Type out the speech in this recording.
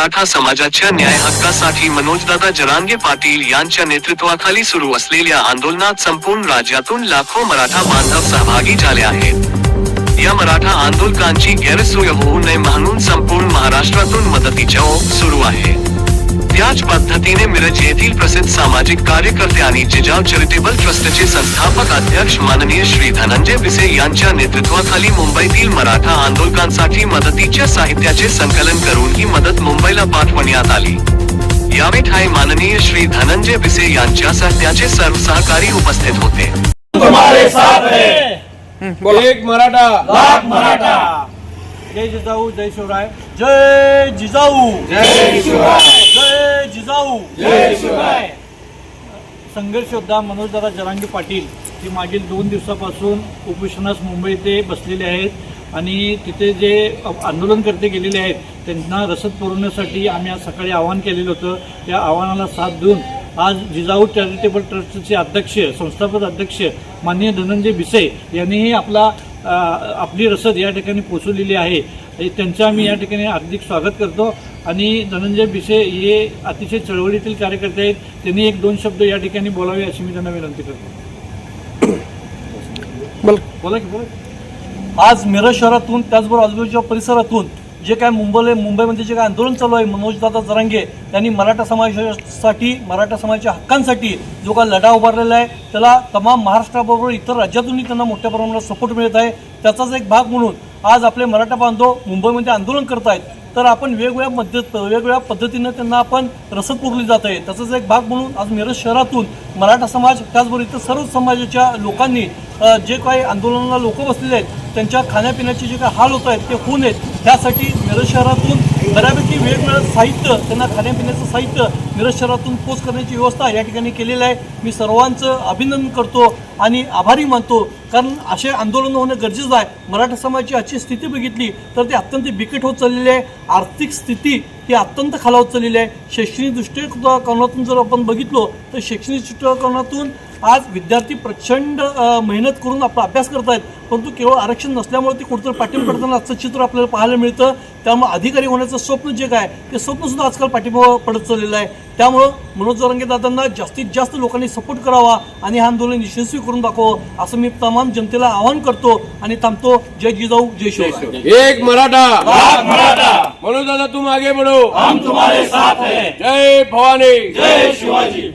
मराठा समाजाच्या न्याय हक्कासाठी मनोजदादा जरांगे पाटील यांच्या नेतृत्वाखाली सुरू असलेल्या आंदोलनात संपूर्ण राज्यातून लाखो मराठा बांधव सहभागी झाले आहेत. या मराठा आंदोलकांची गैरसोय होऊ नये म्हणून संपूर्ण महाराष्ट्रातून मदतीच्या ओघ सुरू आहे. त्याच पद्धतीने मिरज येथील प्रसिद्ध सामाजिक कार्यकर्ते आणि जिजाऊ चॅरिटेबल ट्रस्टचे संस्थापक अध्यक्ष माननीय श्री धनंजय विसे यांच्या नेतृत्वाखाली मुंबईतील मराठा आंदोलकांसाठी मदतीच्या साहित्याचे संकलन करून ही मदत मुंबईला पाठवण्यात आली. यावेळी ठाय माननीय श्री धनंजय विसे यांच्यासह त्याचे सर्व सहकारी उपस्थित होते. तुम्हारे साथ है। एक मराठा. लाख मराठा. जय जिजाऊ जय शिवराय. जय जिजाऊ. जय शिवराय. जय जिजाऊ. संघर्ष योद्धा मनोजदादा जरांगे पाटील हे मागील दोन दिवसापासून उपोषणास मुंबई येथे बसलेले आहेत आणि तिथे जे आंदोलनकर्ते गेलेले आहेत त्यांना रसद पुरवण्यासाठी आम्ही आज सकाळी आवाहन केलेलं होतं. त्या आव्हानाला साथ देऊन आज जिजाऊ चॅरिटेबल ट्रस्टचे अध्यक्ष संस्थापक अध्यक्ष माननीय धनंजय भिसे यांनीही आपला आपली रसद या ठिकाणी पोचवलेली आहे. त्यांचं आम्ही या ठिकाणी हार्दिक स्वागत करतो. आणि धनंजय भिसे हे अतिशय चळवळीतील कार्यकर्ते आहेत. त्यांनी एक दोन शब्द या ठिकाणी बोलावे अशी मी त्यांना विनंती करतो. बोला. की बोला. आज मिरज शहरातून त्याचबरोबर आजूबाजूच्या परिसरातून जे काय मुंबई मुंबईमध्ये जे काय आंदोलन चालू आहे मनोजदादा जरांगे त्यांनी मराठा समाजासाठी मराठा समाजाच्या हक्कांसाठी जो काय लढा उभारलेला आहे त्याला तमाम महाराष्ट्राबरोबर इतर राज्यातूनही त्यांना मोठ्या प्रमाणात सपोर्ट मिळत आहे. त्याचाच एक भाग म्हणून आज आपले मराठा बांधव मुंबईमध्ये आंदोलन करत आहेत तर आपण वेगवेगळ्या मध्य वेगवेगळ्या पद्धतीनं त्यांना आपण रसद पुरवली जात आहे. तसंच एक भाग म्हणून आज मिरज शहरातून मराठा समाज त्याचबरोबर इतर सर्व समाजाच्या लोकांनी जे काही आंदोलनाला लोक बसलेले आहेत त्यांच्या खाण्यापिण्याचे जे काही हाल होत आहेत ते होऊ नयेत. त्यासाठी मिरज शहरातून बऱ्यापैकी वेगवेगळं साहित्य त्यांना खाण्यापिण्याचं साहित्य मिरज शहरातून पोच करण्याची व्यवस्था या ठिकाणी केलेली आहे. मी सर्वांचं अभिनंदन करतो आणि आभारी मानतो. कारण असे आंदोलन होणं गरजेचं आहे. मराठा समाजाची आजची स्थिती बघितली तर ती अत्यंत बिकट होत चाललेली आहे. आर्थिक स्थिती ही अत्यंत खालावत चाललेली आहे. शैक्षणिक दृष्टिकोनातून जर आपण बघितलो तर शैक्षणिक दृष्टिकोनातून आज विद्यार्थी प्रचंड मेहनत करून आपला अभ्यास करत आहेत परंतु केवळ आरक्षण नसल्यामुळे ते कुठेतरी पाठिंबा पडताना आजचं चित्र आपल्याला पाहायला मिळतं. त्यामुळे अधिकारी होण्याचं स्वप्न जे काय ते स्वप्न सुद्धा आजकाल पाठिंबा पडत चाललेलं आहे. त्यामुळं मनोज जरांगे दादांना जास्तीत जास्त लोकांनी सपोर्ट करावा आणि हे आंदोलन यशस्वी करून दाखवावं असं मी तमाम जनतेला आवाहन करतो आणि थांबतो. जय जिजाऊ जय शिवराय. एक मराठा. मनोज दादा बढ़ो. हम तुम्हारे साथ है. जय भवानी. जय शिवाजी.